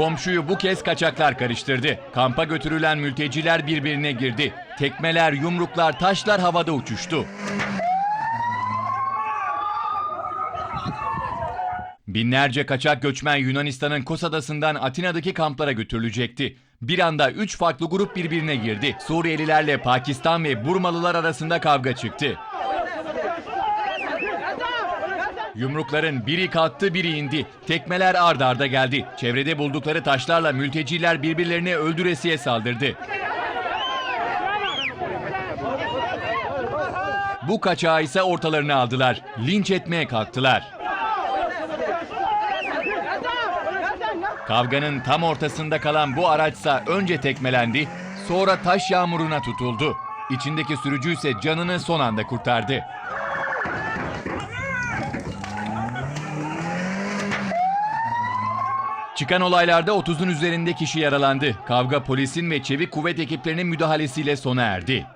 Komşuyu bu kez kaçaklar karıştırdı. Kampa götürülen mülteciler birbirine girdi. Tekmeler, yumruklar, taşlar havada uçuştu. Binlerce kaçak göçmen Yunanistan'ın Kos Adası'ndan Atina'daki kamplara götürülecekti. Bir anda üç farklı grup birbirine girdi. Suriyelilerle Pakistan ve Burmalılar arasında kavga çıktı. Yumrukların biri kalktı biri indi. Tekmeler ard arda geldi. Çevrede buldukları taşlarla mülteciler birbirlerini öldüresiye saldırdı. Bu kaçağı ise ortalarına aldılar. Linç etmeye kalktılar. Kavganın tam ortasında kalan bu araçsa önce tekmelendi, sonra taş yağmuruna tutuldu. İçindeki sürücü ise canını son anda kurtardı. Çıkan olaylarda 30'un üzerinde kişi yaralandı. Kavga polisin ve çevik kuvvet ekiplerinin müdahalesiyle sona erdi.